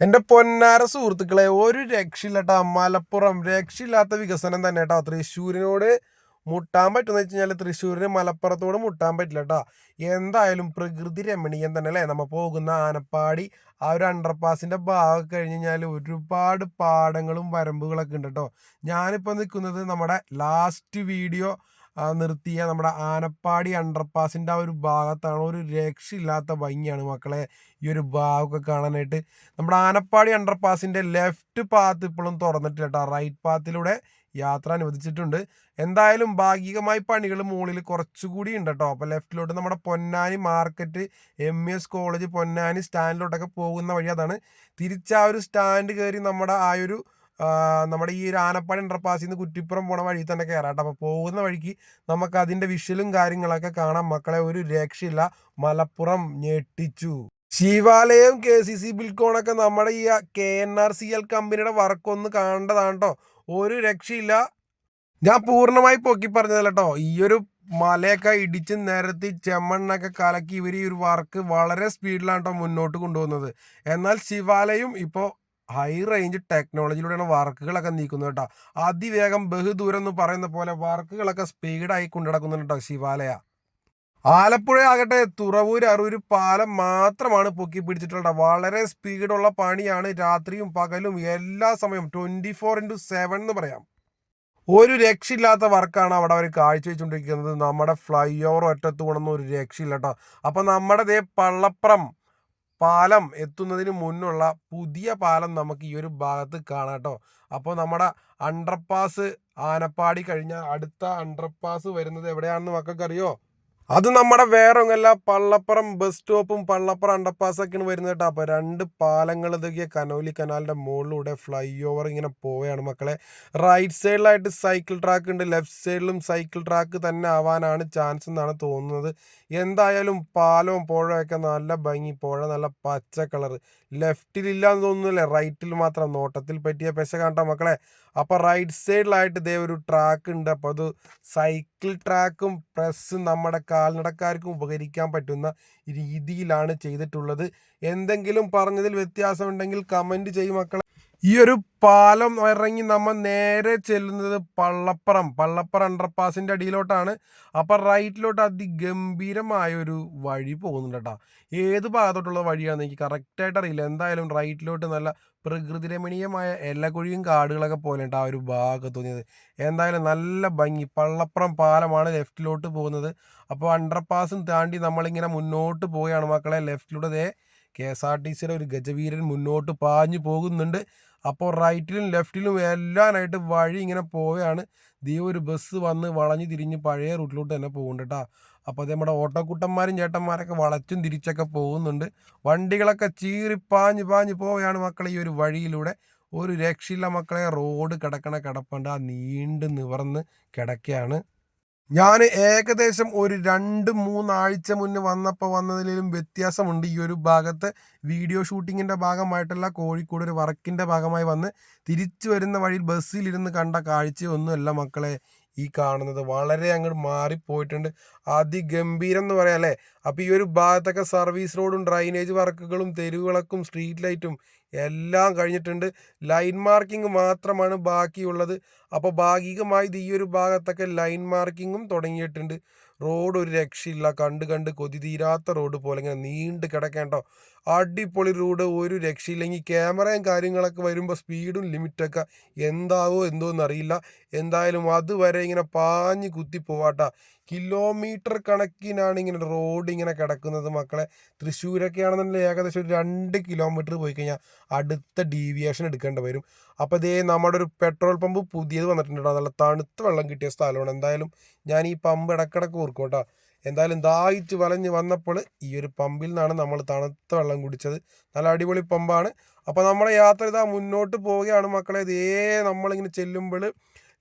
എന്റെ പൊന്നാര സുഹൃത്തുക്കളെ ഒരു രക്ഷയില്ലട്ടാ മലപ്പുറം രക്ഷയില്ലാത്ത വികസനം തന്നെ കേട്ടോ തൃശ്ശൂരിനോട് മുട്ടാൻ പറ്റുമെന്ന് വെച്ച് കഴിഞ്ഞാൽ തൃശ്ശൂരിന് മലപ്പുറത്തോട് മുട്ടാൻ പറ്റില്ല കേട്ടോ എന്തായാലും പ്രകൃതി രമണീയം തന്നെ അല്ലേ? നമ്മൾ പോകുന്ന ആനപ്പാടി ആ ഒരു അണ്ടർപാസിന്റെ ഭാഗം കഴിഞ്ഞ് കഴിഞ്ഞാൽ ഒരുപാട് പാടങ്ങളും വരമ്പുകളൊക്കെ ഉണ്ട് കേട്ടോ ഞാനിപ്പോൾ നിൽക്കുന്നത് നമ്മുടെ ലാസ്റ്റ് വീഡിയോ നിർത്തിയ നമ്മുടെ ആനപ്പാടി അണ്ടർപാസിന്റെ ആ ഒരു ഭാഗത്താണ് ഒരു രക്ഷയില്ലാത്ത ഭംഗിയാണ് മക്കളെ ഈ ഒരു ഭാഗമൊക്കെ കാണാനായിട്ട്. നമ്മുടെ ആനപ്പാടി അണ്ടർപാസിന്റെ ലെഫ്റ്റ് പാത്ത് ഇപ്പോഴും തുറന്നിട്ടില്ല കേട്ടോ റൈറ്റ് പാത്തിലൂടെ യാത്ര അനുവദിച്ചിട്ടുണ്ട്. എന്തായാലും ഭാഗികമായി പണികൾ മുകളിൽ കുറച്ചുകൂടി ഉണ്ട് കേട്ടോ അപ്പോൾ ലെഫ്റ്റിലോട്ട് നമ്മുടെ Ponnani market M S college Ponnani സ്റ്റാൻഡിലോട്ടൊക്കെ പോകുന്ന വഴി അതാണ്. തിരിച്ച് ആ ഒരു സ്റ്റാൻഡ് കയറി നമ്മുടെ ആ ഒരു നമ്മുടെ ഈ ഒരു ആനപ്പാടി അണ്ടർപാസിൽ നിന്ന് കുറ്റിപ്പുറം പോണ വഴി തന്നെ കയറാട്ടോ അപ്പോൾ പോകുന്ന വഴിക്ക് നമുക്ക് അതിന്റെ വിഷ്വലും കാര്യങ്ങളൊക്കെ കാണാം. മക്കളെ ഒരു രക്ഷയില്ല. മലപ്പുറം ഞെട്ടിച്ചു. ശിവാലയം കെ സി സി ബിൽക്കോണൊക്കെ നമ്മുടെ ഈ K N R C L കമ്പനിയുടെ വർക്ക് ഒന്ന് കാണേണ്ടതാണ് കേട്ടോ ഒരു രക്ഷയില്ല. ഞാൻ പൂർണമായി പൊക്കി പറഞ്ഞതല്ല കേട്ടോ ഈ ഒരു മലയൊക്കെ ഇടിച്ച് നിരത്തി ചെമ്മണ്ണൊക്കെ കലക്കി ഇവർ ഈ ഒരു വർക്ക് വളരെ സ്പീഡിലാണ് കേട്ടോ മുന്നോട്ട് കൊണ്ടുപോകുന്നത്. എന്നാൽ ശിവാലയം ഇപ്പോൾ ഹൈ റേഞ്ച് ടെക്നോളജിയിലൂടെയാണ് വർക്കുകളൊക്കെ നീക്കുന്നത് കേട്ടോ. അതിവേഗം ബഹുദൂരം എന്ന് പറയുന്ന പോലെ വർക്കുകളൊക്കെ സ്പീഡായി കൊണ്ടു നടക്കുന്നുണ്ട് കേട്ടോ ശിവാലയ. ആലപ്പുഴ ആകട്ടെ തുറവൂർ അറൂര് പാലം മാത്രമാണ് പൊക്കി പിടിച്ചിട്ടുള്ളത് വളരെ സ്പീഡുള്ള പണിയാണ് രാത്രിയും പകലും എല്ലാ സമയവും ട്വന്റി ഫോർ ഇന്റു സെവൻ എന്ന് പറയാം. ഒരു രക്ഷയില്ലാത്ത വർക്കാണ് അവിടെ അവർ കാഴ്ചവെച്ചുകൊണ്ടിരിക്കുന്നത്. നമ്മുടെ ഫ്ലൈ ഓവർ ഒറ്റത്ത് കൊണ്ടൊന്നും ഒരു രക്ഷയില്ല കേട്ടോ. അപ്പം നമ്മുടെ ദേ പള്ളപ്പുറം പാലം എത്തുന്നതിന് മുന്നുള്ള പുതിയ പാലം നമുക്ക് ഈ ഒരു ഭാഗത്ത് കാണാം കേട്ടോ. അപ്പോൾ നമ്മുടെ അണ്ടർപാസ് ആനപ്പാടി കഴിഞ്ഞാൽ അടുത്ത അണ്ടർപാസ് വരുന്നത് എവിടെയാണെന്ന് മക്കൾക്ക് അറിയോ അത് നമ്മുടെ വേറെ ഒന്നല്ല പള്ളപ്പുറം ബസ് സ്റ്റോപ്പും പള്ളപ്പുറം അണ്ടർപാസൊക്കെയാണ് വരുന്നത് കേട്ടോ. അപ്പോൾ രണ്ട് പാലങ്ങൾ ഇതൊക്കെ കനോലി കനാലിന്റെ മുകളിലൂടെ ഫ്ലൈ ഓവർ ഇങ്ങനെ പോവുകയാണ് മക്കളെ. റൈറ്റ് സൈഡിലായിട്ട് സൈക്കിൾ ട്രാക്ക് ഉണ്ട്. ലെഫ്റ്റ് സൈഡിലും സൈക്കിൾ ട്രാക്ക് തന്നെ ആവാനാണ് ചാൻസ് എന്നാണ് തോന്നുന്നത്. എന്തായാലും പാലവും പുഴയൊക്കെ നല്ല ഭംഗി പുഴ നല്ല പച്ച കളർ ലെഫ്റ്റിലില്ല എന്ന് തോന്നുന്നില്ല? റൈറ്റിൽ മാത്രം. നോട്ടത്തിൽ പറ്റിയ പെശ കണ്ട മക്കളെ. അപ്പോൾ റൈറ്റ് സൈഡിലായിട്ട് ഇതേ ഒരു ട്രാക്ക് ഉണ്ട്. അപ്പോൾ അത് സൈക്കിൾ ട്രാക്കും പ്രസ്സും നമ്മുടെ കാൽനടക്കാർക്കും ഉപകരിക്കാൻ പറ്റുന്ന രീതിയിലാണ് ചെയ്തിട്ടുള്ളത്. എന്തെങ്കിലും പറഞ്ഞതിൽ വ്യത്യാസമുണ്ടെങ്കിൽ കമന്റ് ചെയ്യും മക്കളെ. ഈ ഒരു പാലം ഇറങ്ങി നമ്മൾ നേരെ ചെല്ലുന്നത് പള്ളപ്പുറം. പള്ളപ്പുറം അണ്ടർപാസിന്റെ അടിയിലോട്ടാണ്. അപ്പം റൈറ്റിലോട്ട് അതിഗംഭീരമായ ഒരു വഴി പോകുന്നുണ്ട് കേട്ടോ ഏത് ഭാഗത്തോട്ടുള്ള വഴിയാണെന്ന് എനിക്ക് കറക്റ്റായിട്ട് അറിയില്ല എന്തായാലും റൈറ്റിലോട്ട് നല്ല പ്രകൃതി രമണീയമായ എല്ലക്കുഴിയും കാടുകളൊക്കെ പോലെ ഉണ്ട് ആ ഒരു ഭാഗത്ത് തോന്നിയത് എന്തായാലും നല്ല ഭംഗി. പള്ളപ്പുറം പാലമാണ് ലെഫ്റ്റിലോട്ട് പോകുന്നത്. അപ്പോൾ അണ്ടർപാസും താണ്ടി നമ്മളിങ്ങനെ മുന്നോട്ട് പോവുകയാണ് മക്കളെ. ലെഫ്റ്റിലൂടെ ദേ കെ എസ് ആർ ടി സിയുടെ ഒരു ഗജവീരൻ മുന്നോട്ട് പാഞ്ഞു പോകുന്നുണ്ട്. അപ്പോൾ റൈറ്റിലും ലെഫ്റ്റിലും എല്ലാനായിട്ട് വഴി ഇങ്ങനെ പോവുകയാണ്. ദീ ഒരു ബസ് വന്ന് വളഞ്ഞ് തിരിഞ്ഞ് പഴയ റൂട്ടിലോട്ട് തന്നെ പോകുന്നുണ്ട് കേട്ടോ അപ്പോൾ അതേ നമ്മുടെ ഓട്ടോക്കുട്ടന്മാരും ചേട്ടന്മാരൊക്കെ വളച്ചും തിരിച്ചൊക്കെ പോകുന്നുണ്ട്. വണ്ടികളൊക്കെ ചീറി പാഞ്ഞ് പാഞ്ഞ് പോവുകയാണ് മക്കളെ ഈ ഒരു വഴിയിലൂടെ. ഒരു രക്ഷയില്ല മക്കളെ. റോഡ് കിടക്കണ കിടപ്പുണ്ട്. ആ നീണ്ട് നിവർന്ന് കിടക്കുകയാണ് ഞാൻ ഏകദേശം ഒരു രണ്ട് മൂന്നാഴ്ച മുന്നേ വന്നപ്പോൾ വന്നതിലും വ്യത്യാസമുണ്ട്. ഈ ഒരു ഭാഗത്ത് വീഡിയോ ഷൂട്ടിങ്ങിന്റെ ഭാഗമായിട്ടല്ല കോഴിക്കോട് ഒരു വർക്കിന്റെ ഭാഗമായി വന്ന് തിരിച്ചു വരുന്ന വഴിയിൽ ബസ്സിലിരുന്ന് കണ്ട കാഴ്ചയൊന്നുമല്ല മക്കളെ. ഈ കാണുന്നത് വളരെ അങ്ങോട്ട് മാറിപ്പോയിട്ടുണ്ട്. അതിഗംഭീരം എന്ന് പറയാം അല്ലേ? അപ്പോൾ ഈ ഒരു ഭാഗത്തൊക്കെ സർവീസ് റോഡും ഡ്രൈനേജ് വർക്കുകളും തെരുവിളക്കും സ്ട്രീറ്റ് ലൈറ്റും എല്ലാം കഴിഞ്ഞിട്ടുണ്ട്. ലൈൻ മാർക്കിംഗ് മാത്രമാണ് ബാക്കിയുള്ളത്. അപ്പോൾ ഭാഗികമായി ഈ ഒരു ഭാഗത്തൊക്കെ ലൈൻ മാർക്കിങ്ങും തുടങ്ങിയിട്ടുണ്ട്. റോഡ് ഒരു രക്ഷയില്ല കണ്ട് കണ്ട് കൊതി തീരാത്ത റോഡ് പോലെ ഇങ്ങനെ നീണ്ട് കിടക്കേണ്ടോ അടിപൊളി റോഡ് ഒരു രക്ഷയില്ലെങ്കിൽ ക്യാമറയും കാര്യങ്ങളൊക്കെ വരുമ്പോൾ സ്പീഡും ലിമിറ്റൊക്കെ എന്താവോ എന്തോ എന്നറിയില്ല എന്തായാലും അതുവരെ ഇങ്ങനെ പാഞ്ഞ് കുത്തി പോവാട്ടാ കിലോമീറ്റർ കണക്കിനാണ് ഇങ്ങനെ റോഡ് ഇങ്ങനെ കിടക്കുന്നത് മക്കളെ. തൃശ്ശൂരൊക്കെ ആണെന്നുണ്ടെങ്കിൽ ഏകദേശം ഒരു രണ്ട് കിലോമീറ്റർ പോയി കഴിഞ്ഞാൽ അടുത്ത ഡീവിയേഷൻ എടുക്കേണ്ടി വരും. അപ്പോൾ ഇതേ നമ്മുടെ ഒരു പെട്രോൾ പമ്പ് പുതിയത് വന്നിട്ടുണ്ട് നല്ല തണുത്ത വെള്ളം കിട്ടിയ സ്ഥലമാണ്. എന്തായാലും ഞാൻ ഈ പമ്പ് ഇടക്കിടക്ക് ഓർക്കും കേട്ടോ. എന്തായാലും ദാഹിച്ച് വലഞ്ഞ് വന്നപ്പോൾ ഈ ഒരു പമ്പിൽ നിന്നാണ് നമ്മൾ തണുത്ത വെള്ളം കുടിച്ചത്. നല്ല അടിപൊളി പമ്പാണ് അപ്പോൾ നമ്മുടെ യാത്ര ഇതാ മുന്നോട്ട് പോവുകയാണ് മക്കളെ. ഇതേ നമ്മളിങ്ങനെ ചെല്ലുമ്പോൾ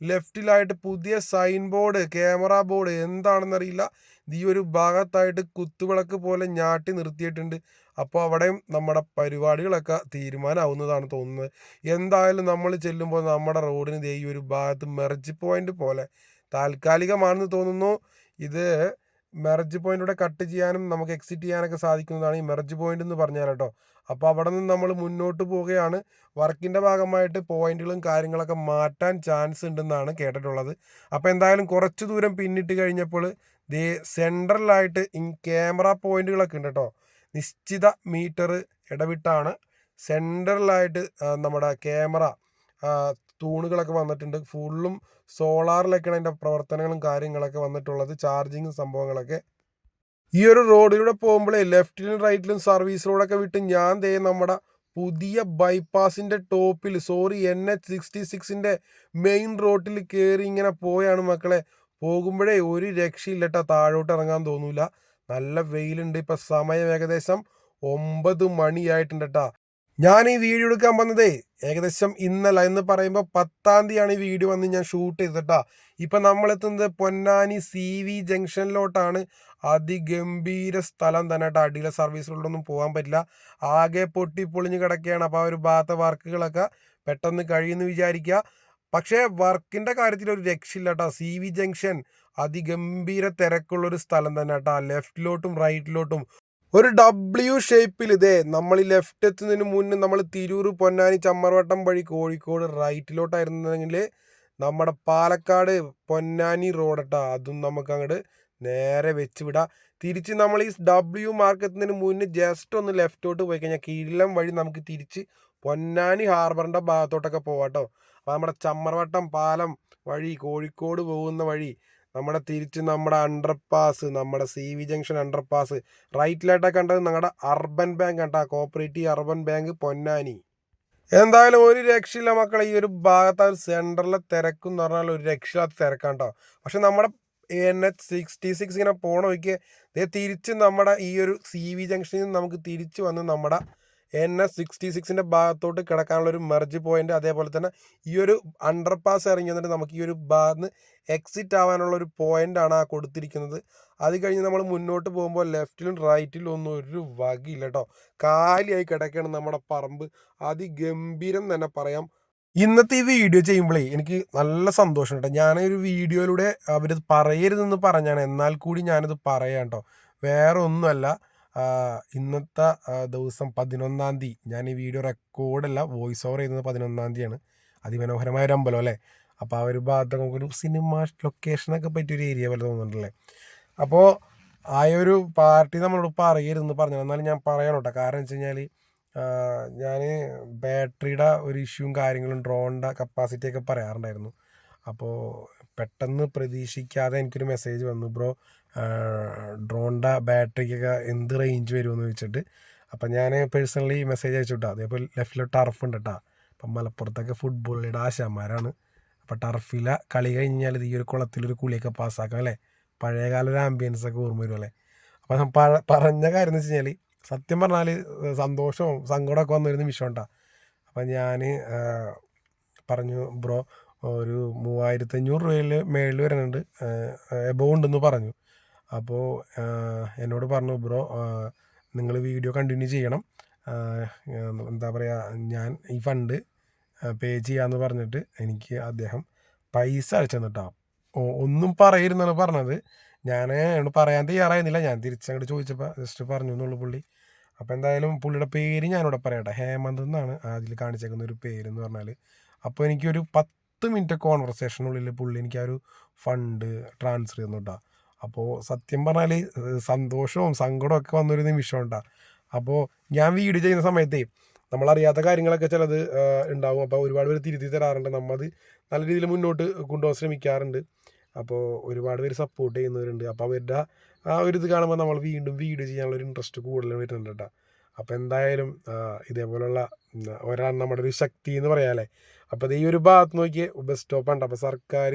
ലെഫ്റ്റിലായിട്ട് പുതിയ സൈൻ ബോർഡ് ക്യാമറ ബോർഡ് എന്താണെന്നറിയില്ല. ഈ ഒരു ഭാഗത്തായിട്ട് കുത്തുവിളക്ക് പോലെ ഞാട്ടി നിർത്തിയിട്ടുണ്ട്. അപ്പോൾ അവിടെയും നമ്മുടെ പരിപാടികളൊക്കെ തീരുമാനമാവുന്നതാണ് തോന്നുന്നത്. എന്തായാലും നമ്മൾ ചെല്ലുമ്പോൾ നമ്മുടെ റോഡിന് ഈ ഒരു ഭാഗത്ത് മെർജ് പോയിന്റ് പോലെ താൽക്കാലികമാണെന്ന് തോന്നുന്നു. ഇത് മെർജ് പോയിന്റിലൂടെ കട്ട് ചെയ്യാനും നമുക്ക് എക്സിറ്റ് ചെയ്യാനൊക്കെ സാധിക്കുന്നതാണ് ഈ മെർജ് പോയിന്റ് എന്ന് പറഞ്ഞാൽ കേട്ടോ അപ്പോൾ അവിടെ നിന്ന് നമ്മൾ മുന്നോട്ട് പോവുകയാണ്. വർക്കിന്റെ ഭാഗമായിട്ട് പോയിന്റുകളും കാര്യങ്ങളൊക്കെ മാറ്റാൻ ചാൻസ് ഉണ്ടെന്നാണ് കേട്ടിട്ടുള്ളത്. അപ്പോൾ എന്തായാലും കുറച്ച് ദൂരം പിന്നിട്ട് കഴിഞ്ഞപ്പോൾ ദേ സെൻട്രലായിട്ട് ഈ ക്യാമറ പോയിന്റുകളൊക്കെ ഉണ്ട് കേട്ടോ നിശ്ചിത മീറ്റർ ഇടവിട്ടാണ്. സെൻട്രലായിട്ട് നമ്മുടെ ക്യാമറ തൂണുകളൊക്കെ വന്നിട്ടുണ്ട്. ഫുള്ളും സോളാറിലൊക്കെയാണ് അതിന്റെ പ്രവർത്തനങ്ങളും കാര്യങ്ങളൊക്കെ വന്നിട്ടുള്ളത് ചാർജിങ്ങും സംഭവങ്ങളൊക്കെ. ഈ ഒരു റോഡിലൂടെ പോകുമ്പോഴേ ലെഫ്റ്റിലും റൈറ്റിലും സർവീസ് റോഡൊക്കെ വിട്ട് ഞാൻ ദേ നമ്മുടെ പുതിയ ബൈപ്പാസിന്റെ ടോപ്പിൽ സോറി എൻ എച്ച് സിക്സ്റ്റി സിക്സിന്റെ മെയിൻ റോഡിൽ കയറി ഇങ്ങനെ പോയാണ് മക്കളെ. പോകുമ്പോഴേ ഒരു രക്ഷയില്ലട്ടാ താഴോട്ട് ഇറങ്ങാൻ തോന്നൂല. നല്ല വെയിലുണ്ട് ഇപ്പം സമയം ഏകദേശം ഒമ്പത് മണിയായിട്ടുണ്ട് കേട്ടാ ഞാൻ ഈ വീഡിയോ എടുക്കാൻ വന്നതേ ഏകദേശം ഇന്നല്ല എന്ന് പറയുമ്പോൾ പത്താം തീയതിയാണ് ഈ വീഡിയോ വന്ന് ഞാൻ ഷൂട്ട് ചെയ്തിട്ടാ. ഇപ്പം നമ്മളെത്തുന്നത് പൊന്നാനി സി വി ജംഗ്ഷനിലോട്ടാണ്. അതിഗംഭീര സ്ഥലം തന്നെ കേട്ടോ. അടിയിലെ സർവീസുകളിലൊന്നും പോകാൻ പറ്റില്ല. ആകെ പൊട്ടി പൊളിഞ്ഞ് കിടക്കുകയാണ് അപ്പോൾ ആ ഒരു ഭാഗത്തെ വർക്കുകളൊക്കെ പെട്ടെന്ന് കഴിയുമെന്ന് വിചാരിക്കുക. പക്ഷേ വർക്കിന്റെ കാര്യത്തിൽ ഒരു രക്ഷയില്ല കേട്ടോ. സി വി ജംഗ്ഷൻ അതിഗംഭീര തിരക്കുള്ളൊരു സ്ഥലം തന്നെ കേട്ടോ. ലെഫ്റ്റിലോട്ടും റൈറ്റിലോട്ടും ഒരു ഡബ്ല്യു ഷേപ്പിൽ ഇതേ നമ്മൾ ഈ ലെഫ്റ്റ് എത്തുന്നതിന് മുന്നേ നമ്മൾ തിരൂർ പൊന്നാനി ചമ്മർവട്ടം വഴി കോഴിക്കോട് റൈറ്റിലോട്ടായിരുന്നെങ്കിൽ നമ്മുടെ പാലക്കാട് പൊന്നാനി റോഡട്ടാ അതും നമുക്ക് അങ്ങോട്ട് നേരെ വെച്ച് വിടാം. തിരിച്ച് നമ്മൾ ഈ ഡബ്ല്യു മാർക്കത്തിന് മുന്നേ ജസ്റ്റ് ഒന്ന് ലെഫ്റ്റോട്ട് പോയി കഴിഞ്ഞാൽ കീഴിലം വഴി നമുക്ക് തിരിച്ച് പൊന്നാനി ഹാർബറിന്റെ ഭാഗത്തോട്ടൊക്കെ പോവാട്ടോ. അപ്പോൾ നമ്മുടെ ചമ്മർവട്ടം പാലം വഴി കോഴിക്കോട് പോകുന്ന വഴി നമ്മുടെ തിരിച്ച് നമ്മുടെ അണ്ടർപാസ് നമ്മുടെ സി വി ജംഗ്ഷൻ അണ്ടർപാസ് റൈറ്റിലായിട്ടാണ് കണ്ടത് നമ്മുടെ അർബൻ ബാങ്ക് കേട്ടോ കോപ്പറേറ്റീവ് അർബൻ ബാങ്ക് പൊന്നാനി. എന്തായാലും ഒരു രക്ഷയില്ല മക്കളെ. ഈ ഒരു ഭാഗത്ത് ഒരു സെന്ററിലെ തിരക്കും എന്ന് പറഞ്ഞാൽ ഒരു രക്ഷയില്ലാത്ത തിരക്കാണ് കേട്ടോ പക്ഷെ നമ്മുടെ എൻ എച്ച് സിക്സ്റ്റി സിക്സ് ഇങ്ങനെ ദേ തിരിച്ച് നമ്മുടെ ഈ ഒരു സി വി ജംഗ്ഷനിൽ നിന്ന് നമുക്ക് തിരിച്ച് വന്ന് നമ്മുടെ എൻ എസ് സിക്സ്റ്റി സിക്സിന്റെ ഭാഗത്തോട്ട് കിടക്കാനുള്ള ഒരു മെർജ് പോയിന്റ് അതേപോലെ തന്നെ ഈ ഒരു അണ്ടർ പാസ് ഇറങ്ങി വന്നിട്ട് നമുക്ക് ഈ ഒരു ഭാഗത്ത് എക്സിറ്റ് ആവാനുള്ള ഒരു പോയിന്റാണ് ആ കൊടുത്തിരിക്കുന്നത്. അത് കഴിഞ്ഞ് നമ്മൾ മുന്നോട്ട് പോകുമ്പോൾ ലെഫ്റ്റിലും റൈറ്റിലും ഒന്നും ഒരു വകയില്ല കേട്ടോ. കാലിയായി കിടക്കുകയാണ് നമ്മുടെ പറമ്പ്. അതിഗംഭീരം തന്നെ പറയാം. ഇന്നത്തെ ഈ വീഡിയോ ചെയ്യുമ്പോഴേ എനിക്ക് നല്ല സന്തോഷം കേട്ടോ. ഞാനൊരു വീഡിയോയിലൂടെ അവരത് പറയരുതെന്ന് പറഞ്ഞാണ്. എന്നാൽ കൂടി ഞാനത് പറയാം കേട്ടോ. വേറെ ഒന്നുമല്ല ഇന്നത്തെ ദിവസം പതിനൊന്നാം തീയതി. ഞാൻ ഈ വീഡിയോ റെക്കോർഡല്ല വോയിസ് ഓവർ ചെയ്യുന്നത് പതിനൊന്നാം തീയതിയാണ്. അതിമനോഹരമായ ഒരു അമ്പലം അല്ലേ? അപ്പോൾ ആ ഒരു ഭാഗത്ത് നമുക്കൊരു സിനിമ ലൊക്കേഷനൊക്കെ പറ്റിയൊരു ഏരിയ പോലെ തോന്നുന്നുണ്ടല്ലേ? അപ്പോൾ ആ ഒരു പാർട്ടി നമ്മളോട് പറയരുതെന്ന് പറഞ്ഞു എന്നാലും ഞാൻ പറയണം കേട്ടോ കാരണം വെച്ച് കഴിഞ്ഞാൽ ഞാൻ ബാറ്ററിയുടെ ഒരു ഇഷ്യൂവും കാര്യങ്ങളും ഡ്രോണിന്റെ കപ്പാസിറ്റിയൊക്കെ പറയാറുണ്ടായിരുന്നു. അപ്പോൾ പെട്ടെന്ന് പ്രതീക്ഷിക്കാതെ എനിക്കൊരു മെസ്സേജ് വന്നു. ബ്രോ ഡ്രോണിന്റെ ബാറ്ററിക്കൊക്കെ എന്ത് റേഞ്ച് വരുമെന്ന് ചോദിച്ചിട്ട് അപ്പം ഞാൻ പേഴ്സണലി മെസ്സേജ് അയച്ചു വിട്ടാ അതേപോലെ ലെഫ്റ്റിൽ ടർഫ് ഉണ്ട് കേട്ടോ അപ്പം മലപ്പുറത്തൊക്കെ ഫുട്ബോളിയുടെ ആശാന്മാരാണ്. അപ്പോൾ ടർഫിലെ കളി കഴിഞ്ഞാൽ ഈ ഒരു കുളത്തിലൊരു കുളിയൊക്കെ പാസ്സാക്കാം അല്ലേ? പഴയകാല ഒരു ആംബിയൻസ് ഒക്കെ ഓർമ്മ വരും അല്ലേ? അപ്പം പറഞ്ഞ കാര്യം എന്ന് വെച്ച് കഴിഞ്ഞാൽ സത്യം പറഞ്ഞാൽ സന്തോഷവും സങ്കടമൊക്കെ വന്നൊരു നിമിഷം ഉണ്ടാ അപ്പം ഞാൻ പറഞ്ഞു ബ്രോ ഒരു മൂവായിരത്തഞ്ഞൂറ് രൂപയിൽ മേളിൽ വരുന്നുണ്ട് എബോ ഉണ്ടെന്ന് പറഞ്ഞു. അപ്പോൾ എന്നോട് പറഞ്ഞു ബ്രോ നിങ്ങൾ വീഡിയോ കണ്ടിന്യൂ ചെയ്യണം. എന്താ പറയുക ഞാൻ ഈ ഫണ്ട് പേ ചെയ്യാമെന്ന് പറഞ്ഞിട്ട് എനിക്ക് അദ്ദേഹം പൈസ അയച്ചു തന്നിട്ടാ ഒന്നും പറയരുന്നാണ് പറഞ്ഞത്. ഞാൻ എന്നോട് പറയാൻ തയ്യാറായിരുന്നില്ല. ഞാൻ തിരിച്ചങ്ങോട്ട് ചോദിച്ചപ്പോൾ ജസ്റ്റ് പറഞ്ഞു എന്നുള്ളൂ പുള്ളി. അപ്പോൾ എന്തായാലും പുള്ളിയുടെ പേര് ഞാനിവിടെ പറയട്ടെ ഹേമന്ത് എന്നാണ് അതിൽ കാണിച്ചേക്കുന്ന ഒരു പേര് എന്ന് പറഞ്ഞാൽ അപ്പോൾ എനിക്കൊരു പത്ത് മിനിറ്റ് കോൺവെർസേഷനുള്ളിൽ പുള്ളി എനിക്ക് ആ ഒരു ഫണ്ട് ട്രാൻസ്ഫർ ചെയ്യുന്നു കേട്ടോ. അപ്പോൾ സത്യം പറഞ്ഞാൽ സന്തോഷവും സങ്കടവും ഒക്കെ വന്നൊരു നിമിഷം ഉണ്ടാകും അപ്പോൾ ഞാൻ വീട് ചെയ്യുന്ന സമയത്തേ നമ്മളറിയാത്ത കാര്യങ്ങളൊക്കെ ചിലത് ഉണ്ടാവും. അപ്പോൾ ഒരുപാട് പേര് തിരുത്തി തരാറുണ്ട്. നമ്മളത് നല്ല രീതിയിൽ മുന്നോട്ട് കൊണ്ടുപോകാൻ ശ്രമിക്കാറുണ്ട്. അപ്പോൾ ഒരുപാട് പേര് സപ്പോർട്ട് ചെയ്യുന്നവരുണ്ട്. അപ്പോൾ അവരുടെ ആ ഒരു ഇത് കാണുമ്പോൾ നമ്മൾ വീണ്ടും വീട് ചെയ്യാനുള്ള ഒരു ഇൻട്രസ്റ്റ് കൂടുതൽ വരുന്നുണ്ട് കേട്ടോ. അപ്പോൾ എന്തായാലും ഇതേപോലുള്ള ഒരാൾ നമ്മുടെ ഒരു ശക്തി എന്ന് പറയാമല്ലേ അപ്പോൾ ഈ ഒരു ഭാഗത്ത് നോക്കിയേ ബസ് സ്റ്റോപ്പാണ് അപ്പോൾ സർക്കാർ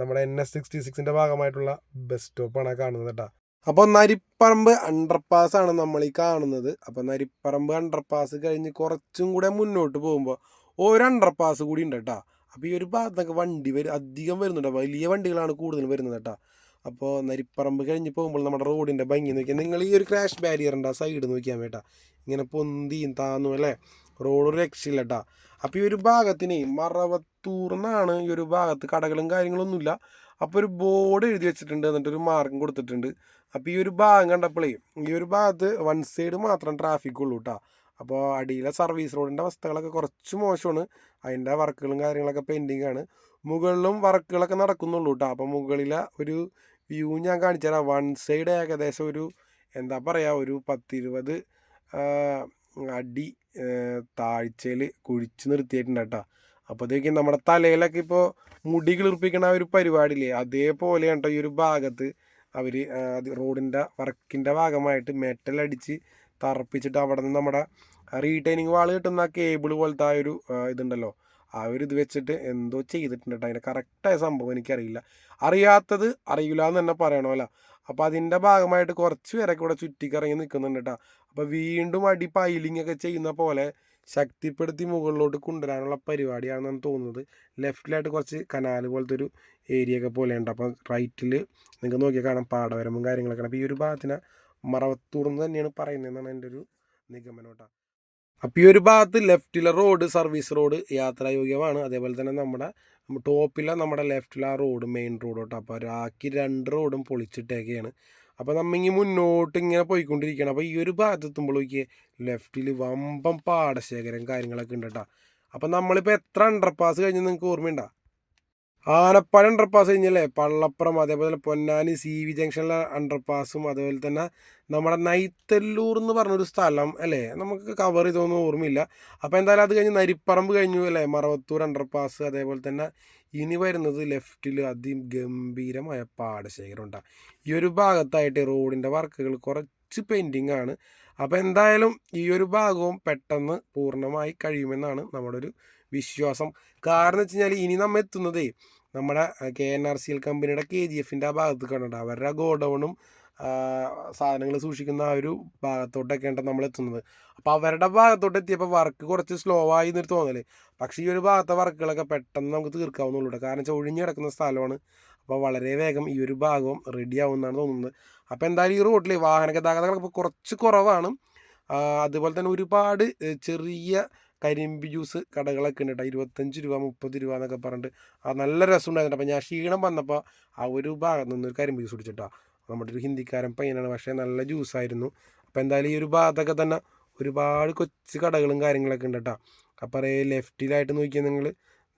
നമ്മുടെ എൻ എസ് സിക്സ്റ്റി സിക്സിന്റെ ഭാഗമായിട്ടുള്ള ബസ് സ്റ്റോപ്പാണ് കാണുന്നത് കേട്ടോ. അപ്പോൾ നരിപ്പറമ്പ് അണ്ടർപാസ് ആണ് നമ്മൾ ഈ കാണുന്നത്. അപ്പോൾ നരിപ്പറമ്പ് അണ്ടർപാസ് കഴിഞ്ഞ് കുറച്ചും കൂടെ മുന്നോട്ട് പോകുമ്പോൾ ഒരു അണ്ടർപാസ് കൂടി ഉണ്ട് കേട്ടോ. അപ്പോൾ ഈ ഒരു ഭാഗത്തൊക്കെ വണ്ടി വരും അധികം വരുന്നുണ്ട്. വലിയ വണ്ടികളാണ് കൂടുതൽ വരുന്നത് കേട്ടോ. അപ്പോൾ നരിപ്പറമ്പ് കഴിഞ്ഞ് പോകുമ്പോൾ നമ്മുടെ റോഡിന്റെ ഭംഗി നോക്കിയാൽ നിങ്ങൾ ഈ ഒരു ക്രാഷ് ബാരിയറിന്റെ സൈഡ് നോക്കിയാൽ വേട്ടാ ഇങ്ങനെ പൊന്തിയും താന്നും അല്ലേ? റോഡ് ഒരു രക്ഷയില്ല കേട്ടോ. അപ്പോൾ ഈ ഒരു ഭാഗത്തിന് മറവത്തൂർ എന്നാണ് ഈ ഒരു ഭാഗത്ത് കടകളും കാര്യങ്ങളൊന്നുമില്ല. അപ്പോൾ ഒരു ബോർഡ് എഴുതി വെച്ചിട്ടുണ്ട് എന്നിട്ട് ഒരു മാർക്കും കൊടുത്തിട്ടുണ്ട്. അപ്പോൾ ഈ ഒരു ഭാഗം കണ്ടപ്പോഴേ ഈ ഒരു ഭാഗത്ത് വൺ സൈഡ് മാത്രം ട്രാഫിക് ഉള്ളൂ കേട്ടോ അപ്പോൾ അടിയിലെ സർവീസ് റോഡിന്റെ അവസ്ഥകളൊക്കെ കുറച്ച് മോശമാണ്. അതിന്റെ വർക്കുകളും കാര്യങ്ങളൊക്കെ പെൻഡിങ് ആണ്. മുകളിലും വർക്കുകളൊക്കെ നടക്കുന്നുള്ളൂ കേട്ടോ അപ്പോൾ മുകളിലെ ഒരു വ്യൂ ഞാൻ കാണിച്ചു തരാം വൺ സൈഡ് ഏകദേശം ഒരു എന്താ പറയുക ഒരു പത്തിരുപത് അടി താഴ്ചയിൽ കുഴിച്ച് നിർത്തിയിട്ടുണ്ട് കേട്ടോ. അപ്പോഴത്തേക്കും നമ്മുടെ തലയിലൊക്കെ ഇപ്പോൾ മുടി കിളിർപ്പിക്കണ ഒരു പരിപാടിയില്ലേ അതേപോലെയാണ് കേട്ടോ ഈ ഒരു ഭാഗത്ത് അവർ റോഡിന്റെ വർക്കിന്റെ ഭാഗമായിട്ട് മെറ്റൽ അടിച്ച് തറപ്പിച്ചിട്ട് അവിടെ നിന്ന് നമ്മുടെ റീറ്റൈനിങ് വാൾ കിട്ടുന്ന കേബിൾ പോലത്തെ ആ ഒരു ഇതുണ്ടല്ലോ ആ ഒരു ഇത് വെച്ചിട്ട് എന്തോ ചെയ്തിട്ടുണ്ട് കേട്ടോ. അതിന്റെ കറക്റ്റായ സംഭവം എനിക്കറിയില്ല. അറിയാത്തത് അറിയില്ല എന്ന് തന്നെ പറയണമല്ലോ. അപ്പോൾ അതിന്റെ ഭാഗമായിട്ട് കുറച്ച് പേരൊക്കെ ഇവിടെ ചുറ്റിക്കറങ്ങി നിൽക്കുന്നുണ്ട് കേട്ടോ അപ്പോൾ വീണ്ടും അടി പൈലിംഗ് ഒക്കെ ചെയ്യുന്ന പോലെ ശക്തിപ്പെടുത്തി മുകളിലോട്ട് കൊണ്ടുവരാനുള്ള പരിപാടിയാണെന്നാണ് തോന്നുന്നത്. ലെഫ്റ്റിലായിട്ട് കുറച്ച് കനാല് പോലത്തെ ഒരു ഏരിയ ഒക്കെ പോലെ ഉണ്ട് അപ്പം റൈറ്റിൽ നിങ്ങൾക്ക് നോക്കിയാൽ കാണാം പാടവരമ്പും കാര്യങ്ങളൊക്കെ അപ്പോൾ ഈ ഒരു ഭാഗത്തിനെ മറവത്തൂർന്ന് തന്നെയാണ് പറയുന്നതെന്നാണ് എന്റെ ഒരു നിഗമനം കേട്ടോ അപ്പോൾ ഈ ഒരു ഭാഗത്ത് ലെഫ്റ്റിലെ റോഡ് സർവീസ് റോഡ് യാത്രായോഗ്യമാണ് അതേപോലെ തന്നെ നമ്മുടെ ടോപ്പിലെ നമ്മുടെ ലെഫ്റ്റിലെ ആ റോഡ് മെയിൻ റോഡ് കേട്ടോ അപ്പോൾ ബാക്കി രണ്ട് റോഡും പൊളിച്ചിട്ടേക്കെയാണ്. അപ്പോൾ നമ്മിങ്ങി മുന്നോട്ട് ഇങ്ങനെ പോയിക്കൊണ്ടിരിക്കുകയാണ് അപ്പോൾ ഈ ഒരു ഭാഗത്ത് എത്തുമ്പോഴേക്ക് ലെഫ്റ്റിൽ വമ്പം പാടശേഖരം കാര്യങ്ങളൊക്കെ ഉണ്ട് കേട്ടോ അപ്പോൾ നമ്മളിപ്പോൾ എത്ര അണ്ടർ പാസ് കഴിഞ്ഞ് നിങ്ങൾക്ക് ഓർമ്മയുണ്ടോ? ആനപ്പാട് അണ്ടർപാസ് കഴിഞ്ഞല്ലേ? പള്ളപ്പുറം അതേപോലെ പൊന്നാനി സി വി ജംഗ്ഷനിലെ അണ്ടർപാസും അതേപോലെ തന്നെ നമ്മുടെ നൈത്തല്ലൂർ എന്ന് പറഞ്ഞൊരു സ്ഥലം അല്ലേ? നമുക്ക് കവർ ചെയ്തൊന്നും ഓർമ്മയില്ല. അപ്പോൾ എന്തായാലും അത് കഴിഞ്ഞ് നരിപ്പറമ്പ് കഴിഞ്ഞു അല്ലേ? മറവത്തൂർ അണ്ടർപാസ് അതേപോലെ തന്നെ ഇനി വരുന്നത് ലെഫ്റ്റിൽ അതിഗംഭീരമായ പാടശേഖരം ഉണ്ടാകും ഈ ഒരു ഭാഗത്തായിട്ട് റോഡിന്റെ വർക്കുകൾ കുറച്ച് പെയിന്റിങ് ആണ്. അപ്പോൾ എന്തായാലും ഈ ഒരു ഭാഗവും പെട്ടെന്ന് പൂർണമായി കഴിയുമെന്നാണ് നമ്മുടെ ഒരു വിശ്വാസം. കാരണം വെച്ച് കഴിഞ്ഞാൽ ഇനി നമ്മൾ എത്തുന്നതേ നമ്മുടെ K N R C L കമ്പനിയുടെ കെ ജി എഫിന്റെ ആ ഭാഗത്ത് കണ്ടിട്ട് അവരുടെ ഗോഡൗണും സാധനങ്ങൾ സൂക്ഷിക്കുന്ന ആ ഒരു ഭാഗത്തോട്ടൊക്കെയാണ് നമ്മൾ എത്തുന്നത്. അപ്പോൾ അവരുടെ ഭാഗത്തോട്ട് എത്തിയപ്പോൾ വർക്ക് കുറച്ച് സ്ലോ ആയി എന്നൊരു തോന്നൽ. പക്ഷേ ഈ ഒരു ഭാഗത്തെ വർക്കുകളൊക്കെ പെട്ടെന്ന് നമുക്ക് തീർക്കാവുന്നുള്ളൂ കാരണം വെച്ചാൽ ഒഴിഞ്ഞു കിടക്കുന്ന സ്ഥലമാണ്. അപ്പോൾ വളരെ വേഗം ഈ ഒരു ഭാഗവും റെഡി ആവുമെന്നാണ് തോന്നുന്നത്. അപ്പോൾ എന്തായാലും ഈ റോഡിൽ വാഹന ഗതാഗതങ്ങളൊക്കെ കുറച്ച് കുറവാണ്. അതുപോലെ തന്നെ ഒരുപാട് ചെറിയ കരിമ്പ് ജ്യൂസ് കടകളൊക്കെ ഉണ്ട് കേട്ടോ. ഇരുപത്തഞ്ച് രൂപ മുപ്പത് രൂപ എന്നൊക്കെ പറഞ്ഞിട്ട്. അത് നല്ല രസമുണ്ടായിരുന്നു അപ്പോൾ ഞാൻ ക്ഷീണം വന്നപ്പോൾ ആ ഒരു ഭാഗത്ത് നിന്ന് ഒരു കരിമ്പ് ജ്യൂസ് കുടിച്ചിട്ടാ. നമ്മുടെ ഒരു ഹിന്ദിക്കാരൻ പയ്യനാണ്. പക്ഷേ നല്ല ജ്യൂസായിരുന്നു. അപ്പോൾ എന്തായാലും ഈ ഒരു ഭാഗത്തൊക്കെ തന്നെ ഒരുപാട് കൊച്ചു കടകളും കാര്യങ്ങളൊക്കെ ഉണ്ട് കേട്ടോ. അപ്പോൾ ലെഫ്റ്റിലായിട്ട് നോക്കിയാൽ നിങ്ങൾ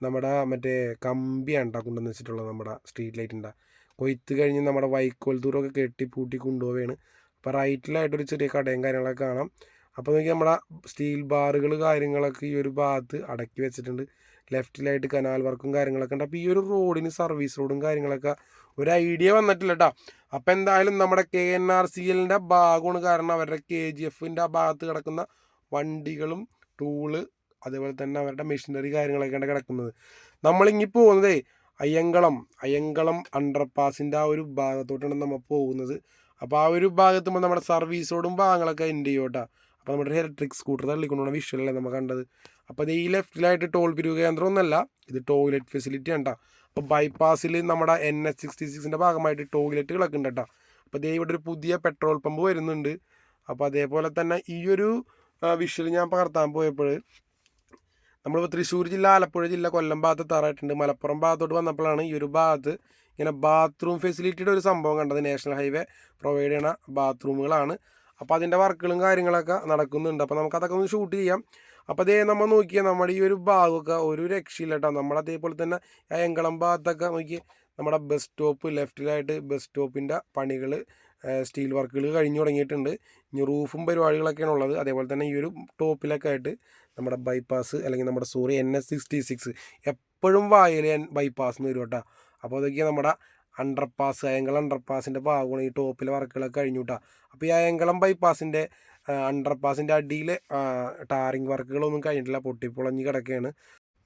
നമ്മുടെ മറ്റേ കമ്പിയാണ് കേട്ടോ കൊണ്ടുവന്ന് വെച്ചിട്ടുള്ളത് നമ്മുടെ സ്ട്രീറ്റ് ലൈറ്റിന്റെ. കൊയ്ത്ത് കഴിഞ്ഞ് നമ്മുടെ വൈക്കോൽ ദൂരമൊക്കെ കെട്ടി പൂട്ടി കൊണ്ടുപോവുകയാണ്. അപ്പോൾ റൈറ്റിലായിട്ടൊരു ചെറിയ കടയും കാര്യങ്ങളൊക്കെ കാണാം. അപ്പോൾ നോക്കി നമ്മുടെ സ്റ്റീൽ ബാറുകൾ കാര്യങ്ങളൊക്കെ ഈ ഒരു ഭാഗത്ത് അടക്കി വെച്ചിട്ടുണ്ട്. ലെഫ്റ്റിലായിട്ട് കനാൽ വർക്കും കാര്യങ്ങളൊക്കെ ഉണ്ട്. അപ്പോൾ ഈ ഒരു റോഡിന് സർവീസ് റോഡും കാര്യങ്ങളൊക്കെ ഒരു ഐഡിയ വന്നിട്ടില്ല കേട്ടോ അപ്പോൾ എന്തായാലും നമ്മുടെ കെ എൻ ആർ സി എല്ലിന്റെ ഭാഗമാണ് കാരണം അവരുടെ കെ ജി എഫിന്റെ ആ ഭാഗത്ത് കിടക്കുന്ന വണ്ടികളും ടൂൾ അതേപോലെ തന്നെ അവരുടെ മെഷീനറി കാര്യങ്ങളൊക്കെയാണ് കിടക്കുന്നത്. നമ്മളിങ്ങി പോകുന്നതേ അയ്യങ്കളം അയ്യങ്കളം അണ്ടർപാസിന്റെ ആ ഒരു ഭാഗത്തോട്ടാണ് നമ്മൾ പോകുന്നത്. അപ്പോൾ ആ ഒരു ഭാഗത്തുമ്പോൾ നമ്മുടെ സർവീസോടും ഭാഗങ്ങളൊക്കെ എൻഡ് ചെയ്യും കേട്ടോ അപ്പോൾ നമ്മുടെ ഇലക്ട്രിക് സ്കൂട്ടർ തള്ളിക്കൊണ്ടുള്ള വിഷ്വലല്ലേ നമ്മൾ കണ്ടത്? അപ്പോൾ ഇത് ഈ ലെഫ്റ്റിലായിട്ട് ടോൾ പിരിവ് കേന്ദ്രം ഒന്നല്ല ഇത് ടോയ്ലറ്റ് ഫെസിലിറ്റി ആണ് അപ്പോൾ ബൈപ്പാസിൽ നമ്മുടെ എൻ എച്ച് സിക്സ്റ്റി സിക്സിന്റെ ഭാഗമായിട്ട് ടോയ്ലറ്റുകളൊക്കെ ഉണ്ട് കേട്ടോ അപ്പോൾ ദേ ഇവിടെ ഒരു പുതിയ പെട്രോൾ പമ്പ് വരുന്നുണ്ട്. അപ്പോൾ അതേപോലെ തന്നെ ഈ ഒരു വിഷ്വൽ ഞാൻ പകർത്താൻ പോയപ്പോൾ നമ്മളിപ്പോൾ തൃശ്ശൂർ ജില്ല ആലപ്പുഴ ജില്ല കൊല്ലം ഭാഗത്ത് താറായിട്ടുണ്ട് മലപ്പുറം ഭാഗത്തോട്ട് വന്നപ്പോഴാണ് ഈ ഒരു ഭാഗത്ത് ഇങ്ങനെ ബാത്റൂം ഫെസിലിറ്റിയുടെ ഒരു സംഭവം കണ്ടത്. നാഷണൽ ഹൈവേ പ്രൊവൈഡ് ചെയ്യണ ബാത്റൂമുകളാണ് അപ്പോൾ അതിന്റെ വർക്കുകളും കാര്യങ്ങളൊക്കെ നടക്കുന്നുണ്ട്. അപ്പോൾ നമുക്കതൊക്കെ ഒന്ന് ഷൂട്ട് ചെയ്യാം. അപ്പോൾ അതേ നമ്മൾ നോക്കിയാൽ നമ്മുടെ ഈ ഒരു ഭാഗമൊക്കെ ഒരു രക്ഷയില്ല കേട്ടോ നമ്മൾ അതേപോലെ തന്നെ എങ്കളം ഭാഗത്തൊക്കെ നോക്കി നമ്മുടെ ബസ് സ്റ്റോപ്പ് ലെഫ്റ്റിലായിട്ട് ബസ് സ്റ്റോപ്പിന്റെ പണികൾ സ്റ്റീൽ വർക്കുകൾ കഴിഞ്ഞു തുടങ്ങിയിട്ടുണ്ട്. ഇനി റൂഫും പരിപാടികളൊക്കെയാണ് ഉള്ളത്. അതേപോലെ തന്നെ ഈ ഒരു ടോപ്പിലൊക്കെ ആയിട്ട് നമ്മുടെ ബൈപ്പാസ് അല്ലെങ്കിൽ നമ്മുടെ sorry N S sixty six എപ്പോഴും വായൽ ബൈപ്പാസ് എന്ന് വരും കേട്ടോ അപ്പോൾ അതൊക്കെ നമ്മുടെ അണ്ടർപാസ് അയങ്കളം അണ്ടർപാസിന്റെ ഭാഗമാണ് ഈ ടോപ്പിലെ വർക്കുകളൊക്കെ കഴിഞ്ഞു കേട്ടോ അപ്പോൾ ഈ അയങ്കളം ബൈപ്പാസിന്റെ അണ്ടർപാസിന്റെ അടിയിൽ ടാറിങ് വർക്കുകളൊന്നും കഴിഞ്ഞിട്ടില്ല. പൊട്ടിപ്പൊളഞ്ഞ് കിടക്കുകയാണ്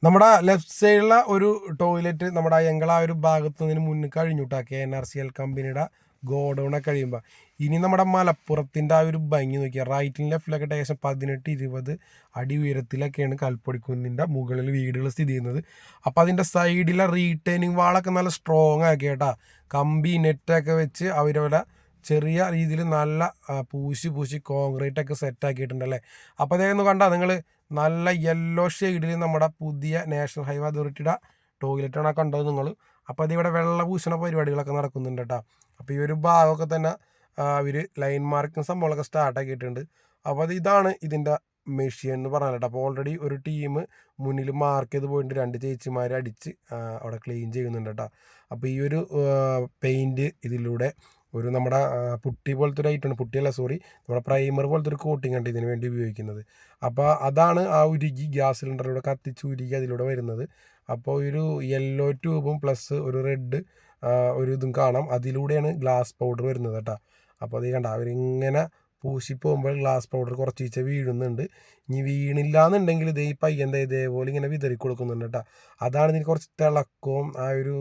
നമ്മുടെ ലെഫ്റ്റ് സൈഡിലുള്ള ഒരു ടോയ്ലറ്റ് നമ്മുടെ അയങ്കള ആ ഒരു ഭാഗത്ത് നിന്ന് മുന്നിൽ കഴിഞ്ഞു K N R C L കമ്പനിയുടെ ഗോഡൗണൊക്കെ കഴിയുമ്പോൾ ഇനി നമ്മുടെ മലപ്പുറത്തിന്റെ ആ ഒരു ഭംഗി നോക്കിയാൽ റൈറ്റിലും ലെഫ്റ്റിലൊക്കെ ഏകദേശം പതിനെട്ട് ഇരുപത് അടി ഉയരത്തിലൊക്കെയാണ് കൽപ്പൊടിക്കുന്നിന്റെ മുകളിൽ വീടുകൾ സ്ഥിതി ചെയ്യുന്നത്. അപ്പോൾ അതിന്റെ സൈഡിലെ റീറ്റൈനിങ് വാളൊക്കെ നല്ല സ്ട്രോങ് ആക്കി കേട്ടാ. കമ്പി നെറ്റൊക്കെ വെച്ച് അവരവരുടെ ചെറിയ രീതിയിൽ നല്ല പൂശി പൂശി കോൺക്രീറ്റ് ഒക്കെ സെറ്റ് ആക്കിയിട്ടുണ്ടല്ലേ അപ്പോൾ ഒന്ന് കണ്ടാൽ നിങ്ങൾ നല്ല യെല്ലോ ഷെയ്ഡിൽ നമ്മുടെ പുതിയ നാഷണൽ ഹൈവേ അതോറിറ്റിയുടെ ടോയ്ലറ്റാണ് കണ്ടത് നിങ്ങൾ അപ്പോൾ അതിവിടെ വെള്ള പൂശണ പരിപാടികളൊക്കെ നടക്കുന്നുണ്ട് കേട്ടോ. അപ്പോൾ ഈ ഒരു ഭാഗമൊക്കെ തന്നെ അവർ ലൈൻ മാർക്കിങ് സംഭവങ്ങളൊക്കെ സ്റ്റാർട്ടാക്കിയിട്ടുണ്ട് അപ്പോൾ അത് ഇതാണ് ഇതിന്റെ മെഷീൻ എന്ന് പറഞ്ഞാൽ അപ്പോൾ ഓൾറെഡി ഒരു ടീം മുന്നിൽ മാർക്ക് ചെയ്ത് പോയിട്ട് രണ്ട് ചേച്ചിമാർ അടിച്ച് അവിടെ ക്ലീൻ ചെയ്യുന്നുണ്ട് കേട്ടോ. അപ്പോൾ ഈ ഒരു പെയിന്റ് ഇതിലൂടെ ഒരു നമ്മുടെ പുട്ടി പോലത്തെ ഒരു ഐറ്റമാണ് പുട്ടിയല്ല സോറി നമ്മുടെ പ്രൈമർ പോലത്തെ ഒരു കോട്ടിംഗ് ഉണ്ട് ഇതിന് വേണ്ടി ഉപയോഗിക്കുന്നത്. അപ്പോൾ അതാണ് ആ ഉരുകി ഗ്യാസ് സിലിണ്ടറിലൂടെ കത്തിച്ച് ഉരുകി അതിലൂടെ വരുന്നത്. അപ്പോൾ ഒരു യെല്ലോ ട്യൂബും പ്ലസ് ഒരു റെഡ് ഒരു ഇതും കാണാം. അതിലൂടെയാണ് ഗ്ലാസ് പൗഡർ വരുന്നത് കേട്ടോ. അപ്പോൾ അത് കണ്ട അവരിങ്ങനെ പൂശി പോകുമ്പോൾ ഗ്ലാസ് പൗഡർ കുറച്ച് ഈച്ച വീഴുന്നുണ്ട്. ഇനി വീണില്ല എന്നുണ്ടെങ്കിൽ ഇതേ ഈ പയ്യന്റെ ഇതേപോലെ ഇങ്ങനെ വിതറി കൊടുക്കുന്നുണ്ട് കേട്ടോ. അതാണ് ഇതിന് കുറച്ച് തിളക്കവും ആ ഒരു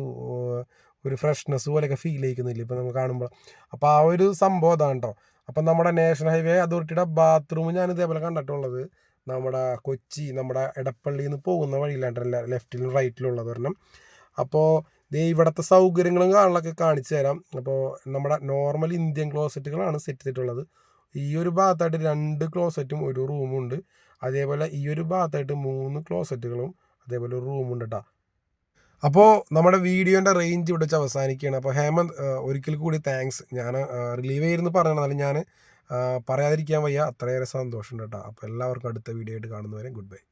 ഒരു ഫ്രഷ്നെസ് പോലെയൊക്കെ ഫീൽ ചെയ്യിക്കുന്നില്ല ഇപ്പോൾ നമുക്ക് കാണുമ്പോൾ. അപ്പോൾ ആ ഒരു സംഭവം അതാണ് കേട്ടോ അപ്പം നമ്മുടെ നാഷണൽ ഹൈവേ അതോറിറ്റിയുടെ ബാത്റൂം ഞാൻ ഇതേപോലെ കണ്ടിട്ടുള്ളത് നമ്മുടെ കൊച്ചി നമ്മുടെ എടപ്പള്ളിയിൽ നിന്ന് പോകുന്ന വഴിയിലാണ് ലെഫ്റ്റിലും റൈറ്റിലും ഉള്ളത് ഒരെണ്ണം. അപ്പോൾ ദേ ഇവിടുത്തെ സൗകര്യങ്ങളും കാണലൊക്കെ കാണിച്ചു തരാം. അപ്പോൾ നമ്മുടെ നോർമൽ ഇന്ത്യൻ ക്ലോസറ്റുകളാണ് സെറ്റ് ചെയ്തിട്ടുള്ളത്. ഈ ഒരു ഭാഗത്തായിട്ട് രണ്ട് ക്ലോസറ്റും ഒരു റൂമും ഉണ്ട്. അതേപോലെ ഈ ഒരു ഭാഗത്തായിട്ട് മൂന്ന് ക്ലോസറ്റുകളും അതേപോലെ ഒരു റൂമും ഉണ്ട് കേട്ടോ അപ്പോൾ നമ്മുടെ വീഡിയോന്റെ റേഞ്ച് ഇവിടെ വെച്ച് അവസാനിക്കുകയാണ്. അപ്പോൾ ഹേമന്ത് ഒരിക്കൽ കൂടി താങ്ക്സ് ഞാൻ റിലീവ് ചെയ്യുന്നു പറഞ്ഞാൽ ഞാൻ പറയാതിരിക്കാൻ വയ്യ. അത്രയേറെ സന്തോഷമുണ്ട് കേട്ടോ അപ്പോൾ എല്ലാവർക്കും അടുത്ത വീഡിയോ ആയിട്ട് കാണുന്നവരെ ഗുഡ് ബൈ